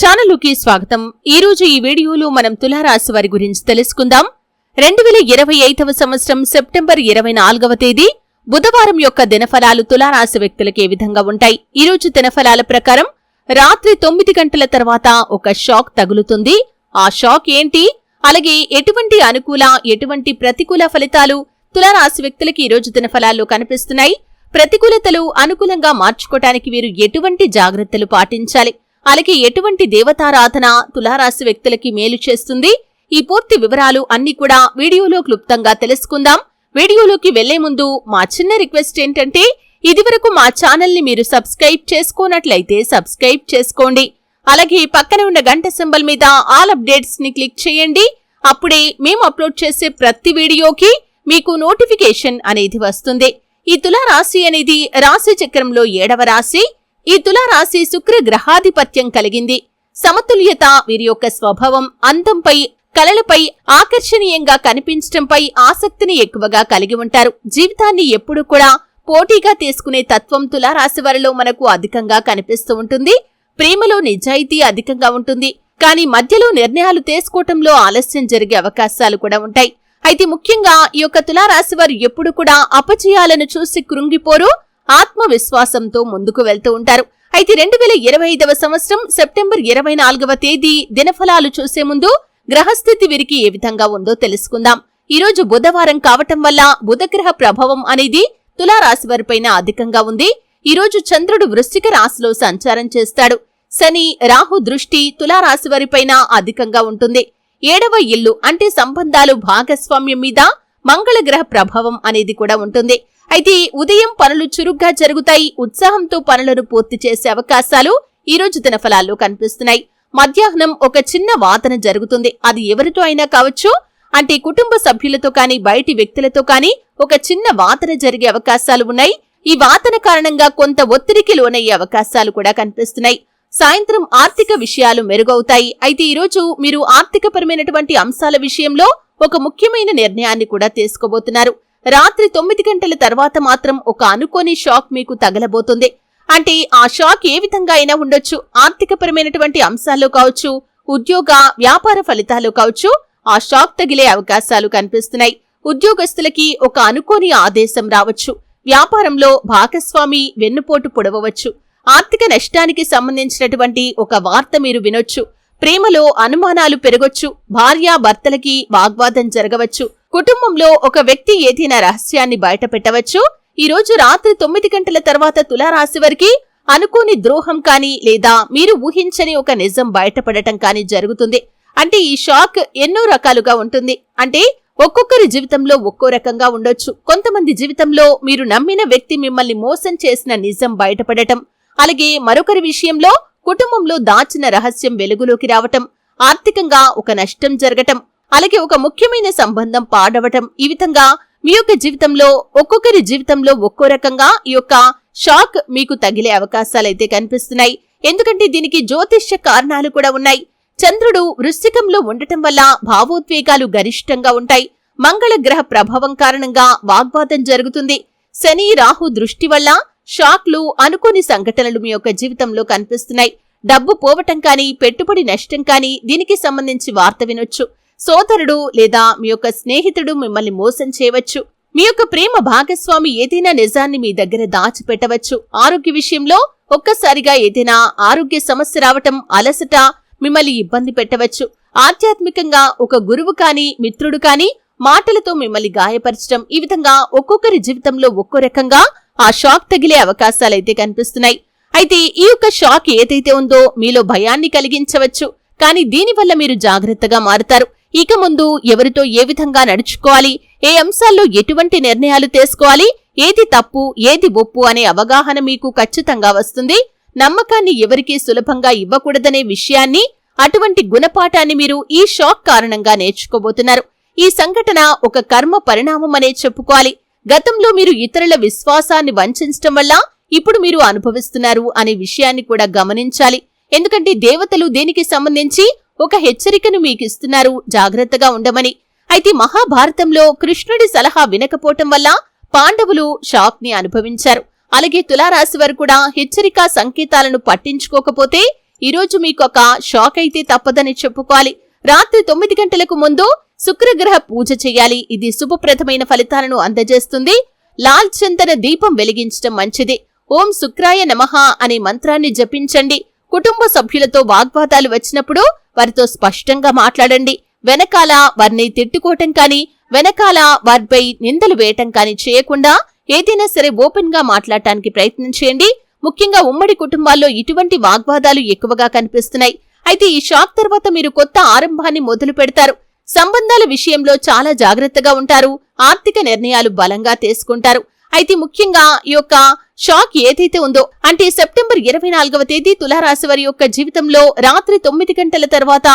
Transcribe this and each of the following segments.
ఛానలుకి స్వాగతం. ఈ రోజు ఈ వీడియోలో మనం తులారాశి వారి గురించి తెలుసుకుందాం. రెండు వేల ఇరవై ఐదవ సంవత్సరం సెప్టెంబర్ ఇరవై నాలుగవ తేదీ బుధవారం యొక్క దినఫలాలు తులారాశి వ్యక్తులకు ఏ విధంగా ఉంటాయి. ఈ రోజు దినఫలాల ప్రకారం రాత్రి తొమ్మిది గంటల తర్వాత ఒక షాక్ తగులుతుంది. ఆ షాక్ ఏంటి? అలాగే ఎటువంటి అనుకూల ఎటువంటి ప్రతికూల ఫలితాలు తులారాశి వ్యక్తులకి ఈ రోజు దినఫలాల్లో కనిపిస్తున్నాయి? ప్రతికూలతలు అనుకూలంగా మార్చుకోవటానికి వీరు ఎటువంటి జాగ్రత్తలు పాటించాలి? అలాగే ఎటువంటి దేవతారాధన తులారాశి వ్యక్తులకి మేలు చేస్తుంది? ఈ పూర్తి వివరాలు అన్ని కూడా వీడియోలో క్లుప్తంగా తెలుసుకుందాం. వీడియోలోకి వెళ్ళే ముందు మా చిన్న రిక్వెస్ట్ ఏంటంటే ఇదివరకు మా ఛానల్ని మీరు సబ్స్క్రైబ్ చేసుకోనట్లయితే సబ్స్క్రైబ్ చేసుకోండి. అలాగే పక్కన ఉన్న గంట సింబల్ మీద ఆల్ అప్డేట్స్ని క్లిక్ చేయండి. అప్పుడే మేము అప్లోడ్ చేసే ప్రతి వీడియోకి మీకు నోటిఫికేషన్ అనేది వస్తుంది. ఈ తులారాశి అనేది రాశి చక్రంలో ఏడవ రాశి. ఈ తులారాశి శుక్రగ్రహాధిపత్యం శుక్ర గ్రహాధిపత్యం కలిగింది. సమతుల్యత వీరి యొక్క స్వభావం అందంపై కళలపై ఆకర్షణీయంగా కనిపించటంపై ఆసక్తిని ఎక్కువగా కలిగి ఉంటారు. జీవితాన్ని ఎప్పుడూ కూడా పోటీగా తీసుకునే తత్వం తులారాశి వారిలో మనకు అధికంగా కనిపిస్తూ ఉంటుంది. ప్రేమలో నిజాయితీ అధికంగా ఉంటుంది. కానీ మధ్యలో నిర్ణయాలు తీసుకోవటంలో ఆలస్యం జరిగే అవకాశాలు కూడా ఉంటాయి. అయితే ముఖ్యంగా ఈ యొక్క తులారాశి వారు ఎప్పుడు కూడా అపజయాలను చూసి కృంగిపోరు. ఆత్మవిశ్వాసంతో ముందుకు వెళ్తూ ఉంటారు. అయితే రెండు వేల ఇరవై ఐదవ సంవత్సరం సెప్టెంబర్ ఇరవై నాలుగవ తేదీ దినఫలాలు చూసే ముందు గ్రహస్థితి వీరికి ఏ విధంగా ఉందో తెలుసుకుందాం. ఈరోజు బుధవారం కావటం వల్ల బుధగ్రహ ప్రభావం అనేది తులారాశి వారిపైన అధికంగా ఉంది. ఈరోజు చంద్రుడు వృశ్చిక రాశిలో సంచారం చేస్తాడు. శని రాహు దృష్టి తులారాశి వారిపైన అధికంగా ఉంటుంది. ఏడవ ఇల్లు అంటే సంబంధాలు భాగస్వామ్యం మీద మంగళగ్రహ ప్రభావం అనేది కూడా ఉంటుంది. అయితే ఉదయం పనులు చురుగ్గా జరుగుతాయి. ఉత్సాహంతో పనులను పూర్తి చేసే అవకాశాలు ఈ రోజు దినఫలాల్లో కనిపిస్తున్నాయి. మధ్యాహ్నం ఒక చిన్న వాదన జరుగుతుంది. అది ఎవరితో అయినా కావచ్చు అంటే కుటుంబ సభ్యులతో కానీ బయటి వ్యక్తులతో కానీ ఒక చిన్న వాతన జరిగే అవకాశాలు ఉన్నాయి. ఈ వాతన కారణంగా కొంత ఒత్తిడికి లోనయ్యే అవకాశాలు కూడా కనిపిస్తున్నాయి. సాయంత్రం ఆర్థిక విషయాలు మెరుగవుతాయి. అయితే ఈరోజు మీరు ఆర్థికపరమైనటువంటి అంశాల విషయంలో ఒక ముఖ్యమైన నిర్ణయాన్ని కూడా తీసుకోబోతున్నారు. రాత్రి తొమ్మిది గంటల తర్వాత మాత్రం ఒక అనుకోని షాక్ మీకు తగలబోతుంది. అంటే ఆ షాక్ ఏ విధంగా అయినా ఉండొచ్చు. ఆర్థికపరమైనటువంటి అంశాల్లో కావచ్చు ఉద్యోగ వ్యాపార ఫలితాలు కావచ్చు ఆ షాక్ తగిలే అవకాశాలు కనిపిస్తున్నాయి. ఉద్యోగస్తులకి ఒక అనుకోని ఆదేశం రావచ్చు. వ్యాపారంలో భాగస్వామి వెన్నుపోటు పొడవవచ్చు. ఆర్థిక నష్టానికి సంబంధించినటువంటి ఒక వార్త మీరు వినొచ్చు. ప్రేమలో అనుమానాలు పెరగొచ్చు భార్యాభర్తలకి వాగ్వాదం జరగవచ్చు. కుటుంబంలో ఒక వ్యక్తి ఏదైనా రహస్యాన్ని బయట పెట్టవచ్చు ఈ రోజు రాత్రి తొమ్మిది గంటల తర్వాత తులారాశి వారికి అనుకోని ద్రోహం కానీ లేదా మీరు ఊహించని ఒక నిజం బయటపడటం కానీ జరుగుతుంది. అంటే ఈ షాక్ ఎన్నో రకాలుగా ఉంటుంది. అంటే ఒక్కొక్కరి జీవితంలో ఒక్కో రకంగా ఉండొచ్చు. కొంతమంది జీవితంలో మీరు నమ్మిన వ్యక్తి మిమ్మల్ని మోసం చేసిన నిజం బయటపడటం. అలాగే మరొకరి విషయంలో కుటుంబంలో దాచిన రహస్యం వెలుగులోకి రావటం ఆర్థికంగా ఒక నష్టం జరగటం అలాగే ఒక ముఖ్యమైన సంబంధం పాడవటం ఈ విధంగా మీ యొక్క జీవితంలో ఒక్కొక్కరి జీవితంలో ఒక్కో రకంగా ఈ యొక్క షాక్ మీకు తగిలే అవకాశాలైతే కనిపిస్తున్నాయి. ఎందుకంటే దీనికి జ్యోతిష్య కారణాలు కూడా ఉన్నాయి. చంద్రుడు వృశ్చికంలో ఉండటం వల్ల భావోద్వేగాలు గరిష్టంగా ఉంటాయి. మంగళ గ్రహ ప్రభావం కారణంగా వాగ్వాదం జరుగుతుంది. శని రాహు దృష్టి వల్ల షాక్లు అనుకోని సంఘటనలు మీ యొక్క జీవితంలో కనిపిస్తున్నాయి. డబ్బు పోవటం కానీ పెట్టుబడి నష్టం కానీ దీనికి సంబంధించి వార్త వినొచ్చు. సోదరుడు లేదా మీ యొక్క స్నేహితుడు మిమ్మల్ని మోసం చేయవచ్చు. మీ యొక్క ప్రేమ భాగస్వామి ఏదైనా నిజాన్ని మీ దగ్గర దాచిపెట్టవచ్చు. ఆరోగ్య విషయంలో ఒక్కసారిగా ఏదైనా ఆరోగ్య సమస్య రావటం అలసట మిమ్మల్ని ఇబ్బంది పెట్టవచ్చు. ఆధ్యాత్మికంగా ఒక గురువు కానీ మిత్రుడు కానీ మాటలతో మిమ్మల్ని గాయపరచడం ఈ విధంగా ఒక్కొక్కరి జీవితంలో ఒక్కో రకంగా ఆ షాక్ తగిలే అవకాశాలైతే కనిపిస్తున్నాయి. అయితే ఈ యొక్క షాక్ ఏదైతే ఉందో మీలో భయాన్ని కలిగించవచ్చు. కానీ దీనివల్ల మీరు జాగ్రత్తగా మారుతారు. ఇక ముందు ఎవరితో ఏ విధంగా నడుచుకోవాలి? ఏ అంశాల్లో ఎటువంటి నిర్ణయాలు తీసుకోవాలి? ఏది తప్పు ఏది ఒప్పు అనే అవగాహన మీకు ఖచ్చితంగా వస్తుంది. నమ్మకాన్ని ఎవరికీ సులభంగా ఇవ్వకూడదనే విషయాన్ని అటువంటి గుణపాఠాన్ని మీరు ఈ షాక్ కారణంగా నేర్చుకోబోతున్నారు. ఈ సంఘటన ఒక కర్మ పరిణామం అనే చెప్పుకోవాలి. గతంలో మీరు ఇతరుల విశ్వాసాన్ని వంచడం వల్ల ఇప్పుడు మీరు అనుభవిస్తున్నారు అనే విషయాన్ని కూడా గమనించాలి. ఎందుకంటే దేవతలు దేనికి సంబంధించి ఒక హెచ్చరికను మీకిస్తున్నారు జాగ్రత్తగా ఉండమని. అయితే మహాభారతంలో కృష్ణుడి సలహా వినకపోవటం వల్ల పాండవులు షాక్ని అనుభవించారు. అలాగే తులారాశి వారు కూడా హెచ్చరికా సంకేతాలను పట్టించుకోకపోతే ఈరోజు మీకొక మీకు ఒక షాక్ అయితే తప్పదని చెప్పుకోవాలి. రాత్రి తొమ్మిది గంటలకు ముందు శుక్రగ్రహ పూజ చేయాలి. ఇది శుభప్రదమైన ఫలితాలను అందజేస్తుంది. లాల్ చందన దీపం వెలిగించడం మంచిది. ఓం శుక్రాయ నమః అనే మంత్రాన్ని జపించండి. కుటుంబ సభ్యులతో వాగ్వాదాలు వచ్చినప్పుడు వారితో స్పష్టంగా మాట్లాడండి. వెనకాల వారిని తిట్టుకోవటం కానీ వెనకాల వారిపై నిందలు వేయటం కానీ చేయకుండా ఏదైనా సరే ఓపెన్గా మాట్లాడటానికి ప్రయత్నం చేయండి. ముఖ్యంగా ఉమ్మడి కుటుంబాల్లో ఇటువంటి వాగ్వాదాలు ఎక్కువగా కనిపిస్తున్నాయి. అయితే ఈ షాక్ తర్వాత మీరు కొత్త ఆరంభాన్ని మొదలు పెడతారు సంబంధాల విషయంలో చాలా జాగ్రత్తగా ఉంటారు. ఆర్థిక నిర్ణయాలు బలంగా తీసుకుంటారు. అయితే ముఖ్యంగా ఈ యొక్క షాక్ ఏదైతే ఉందో అంటే సెప్టెంబర్ ఇరవై నాలుగవ తేదీ తులారాశి వారి యొక్క జీవితంలో రాత్రి తొమ్మిది గంటల తర్వాత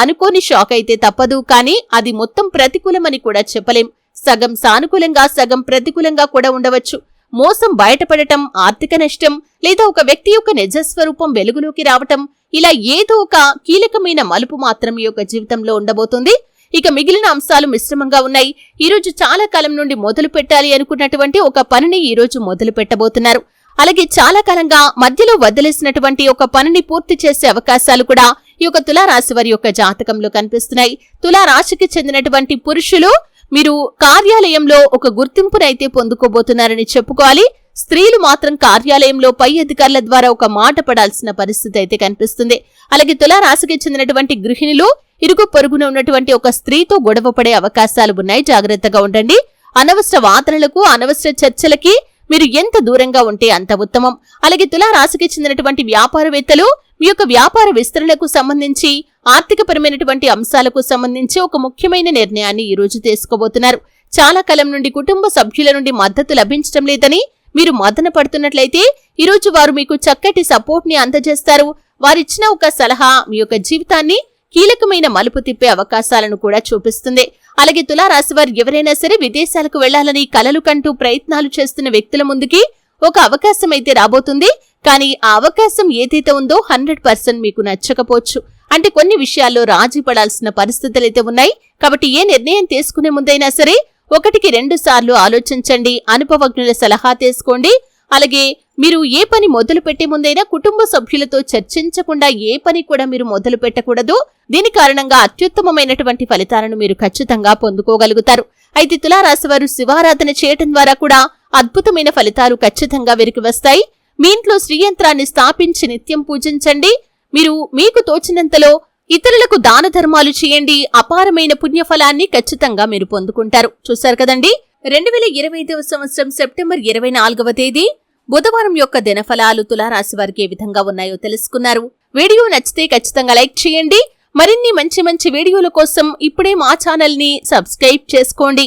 అనుకోని షాక్ అయితే తప్పదు. కానీ అది మొత్తం ప్రతికూలమని కూడా చెప్పలేం. సగం సానుకూలంగా సగం ప్రతికూలంగా కూడా ఉండవచ్చు. మోసం బయటపడటం ఆర్థిక నష్టం లేదా ఒక వ్యక్తి యొక్క నిజస్వరూపం వెలుగులోకి రావటం ఇలా ఏదో ఒక కీలకమైన మలుపు మాత్రం ఈ యొక్క జీవితంలో ఉండబోతుంది. ఇక మిగిలిన అంశాలు మిశ్రమంగా ఉన్నాయి. ఈ రోజు చాలా కాలం నుండి మొదలు పెట్టాలి అనుకున్నటువంటి ఒక పనిని ఈ రోజు మొదలు పెట్టబోతున్నారు. అలాగే చాలా కాలంగా మధ్యలో వదిలేసినటువంటి ఒక పనిని పూర్తి చేసే అవకాశాలు కూడా ఈ యొక్క తులారాశి వారి యొక్క జాతకంలో కనిపిస్తున్నాయి. తులారాశికి చెందినటువంటి పురుషులు మీరు కార్యాలయంలో ఒక గుర్తింపునైతే పొందుకోబోతున్నారని చెప్పుకోవాలి. స్త్రీలు మాత్రం కార్యాలయంలో పై అధికారుల ద్వారా ఒక మాట పడాల్సిన పరిస్థితి అయితే కనిపిస్తుంది. అలాగే తులారాశికి చెందినటువంటి గృహిణులు ఇరుగు పొరుగున ఉన్నటువంటి ఒక స్త్రీతో గొడవ పడే అవకాశాలు ఉన్నాయి. జాగ్రత్తగా ఉండండి. అనవసర వాదనలకు అనవసర చర్చలకి మీరు ఎంత దూరంగా ఉంటే అంత ఉత్తమం. అలాగే తులారాశికి చెందినటువంటి వ్యాపారవేత్తలు మీ యొక్క వ్యాపార విస్తరణకు సంబంధించి ఆర్థికపరమైనటువంటి అంశాలకు సంబంధించి ఒక ముఖ్యమైన నిర్ణయాన్ని ఈ రోజు తీసుకోబోతున్నారు. చాలా కాలం నుండి కుటుంబ సభ్యుల నుండి మద్దతు లభించడం లేదని మీరు మదన పడుతున్నట్లయితే ఈరోజు వారు మీకు చక్కటి సపోర్ట్ని అందజేస్తారు. వారిచ్చిన ఒక సలహా మీ యొక్క జీవితాన్ని కీలకమైన మలుపు తిప్పే అవకాశాలను కూడా చూపిస్తుంది. అలాగే తులారాశి వారు ఎవరైనా సరే విదేశాలకు వెళ్ళాలని కలలు కంటూ ప్రయత్నాలు చేస్తున్న వ్యక్తుల ముందుకి ఒక అవకాశం అయితే రాబోతుంది. కానీ ఆ అవకాశం ఏదైతే ఉందో హండ్రెడ్ పర్సెంట్ మీకు నచ్చకపోవచ్చు. అంటే కొన్ని విషయాల్లో రాజీ పడాల్సిన పరిస్థితులైతే ఉన్నాయి. కాబట్టి ఏ నిర్ణయం తీసుకునే ముందైనా సరే ఒకటికి రెండు సార్లు ఆలోచించండి అనుభవజ్ఞుల సలహా తీసుకోండి. అలాగే మీరు ఏ పని మొదలు పెట్టే ముందైనా కుటుంబ సభ్యులతో చర్చించకుండా ఏ పని కూడా మీరు మొదలు పెట్టకూడదు. దీని కారణంగా అత్యుత్తమమైనటువంటి ఫలితాలను మీరు ఖచ్చితంగా పొందుకోగలుగుతారు. అయితే తులారాశి వారు శివారాధన చేయటం ద్వారా కూడా అద్భుతమైన ఫలితాలు ఖచ్చితంగా వెరికి వస్తాయి మీ ఇంట్లో శ్రీయంత్రాన్ని స్థాపించి నిత్యం పూజించండి. మీరు మీకు తోచినంతలో ఇతరులకు దాన ధర్మాలు చేయండి అపారమైన పుణ్యఫలాన్ని ఖచ్చితంగా మీరు పొందుకుంటారు. చూశారు కదండి? రెండు వేల ఇరవై ఐదవ సంవత్సరం సెప్టెంబర్ ఇరవై నాలుగవ తేదీ బుధవారం యొక్క దినఫలాలు తులారాశి వారికి ఏ విధంగా ఉన్నాయో తెలుసుకున్నారు. వీడియో నచ్చితే ఖచ్చితంగా లైక్ చేయండి. మరిన్ని మంచి మంచి వీడియోల కోసం ఇప్పుడే మా ఛానల్ని సబ్స్క్రైబ్ చేసుకోండి.